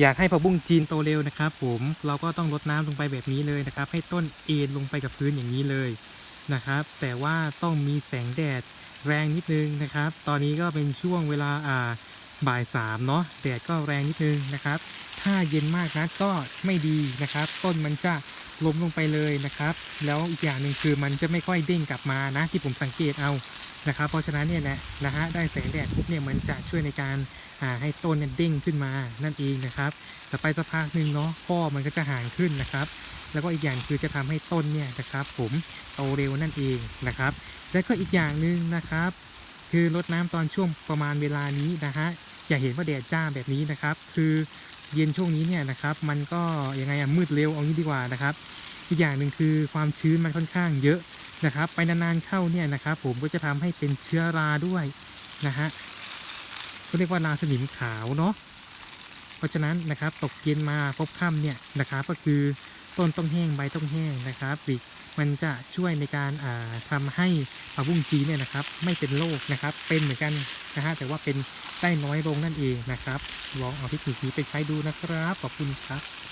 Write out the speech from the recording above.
อยากให้ผักบุ้งจีนโตเร็วนะครับ ผมเราก็ต้องลดน้ำลงไปแบบนี้เลยนะครับ ให้ต้นเอ็นลงไปกับพื้นอย่างนี้เลยนะครับ แต่ว่าต้องมีแสงแดดแรงนิดนึงนะครับ ตอนนี้ก็เป็นช่วงเวลาอ่าบ่ายสามเนาะแดดก็แรงนิดนึงนะครับ ถ้าเย็นมากนะก็ไม่ดีนะครับ ต้นมันจะล้มลงไปเลยนะครับ แล้วอีกอย่างหนึ่งคือมันจะไม่ค่อยเด้งกลับมานะที่ผมสังเกตเอา นะครับ เพราะฉะนั้นเนี่ยนะนะฮะได้แสงแดดปุ๊บเนี่ยมันจะช่วยในการาให้ต้นเนี่ยเด้งขึ้นมานั่นเองนะครับ แต่ไปสักพักหนึ่งเนาะข้อมันก็จะห่างขึ้นนะครับแล้วก็อีกอย่างคือจะทำให้ต้นเนี่ยนะครับผมโตเร็วนั่นเองนะครับ แล้วก็อีกอย่างหนึ่งนะครับ คือรดน้ำตอนช่วงประมาณเวลานี้นะฮะอย่าเห็นว่าแดดจ้าแบบนี้นะครับ คือเย็นช่วงนี้เนี่ยนะครับ มันก็ยังไงอะมืดเร็วเอางี้ดีกว่านะครับ อีกอย่างหนึ่งคือความชื้นมันค่อนข้างเยอะนะครับ ไปนานๆเข้าเนี่ยนะครับผมก็จะทำให้เป็นเชื้อราด้วยนะฮะก็เรียกว่าราสนิมขาวเนาะเพราะฉะนั้นนะครับตกเย็นมาพบค่ำเนี่ยนะครับก็คือต้นต้องแห้งใบต้องแห้งนะครับอีกมันจะช่วยในการาทำให้ผักบุ้งจีเนี่ยนะครับไม่เป็นโรคนะครับเป็นเหมือนกันนะฮะแต่ว่าเป็นได้น้อยลงนั่นเองนะครับลองเอาเทคนิคนี้ไปใช้ดูนะครับขอบคุณครับ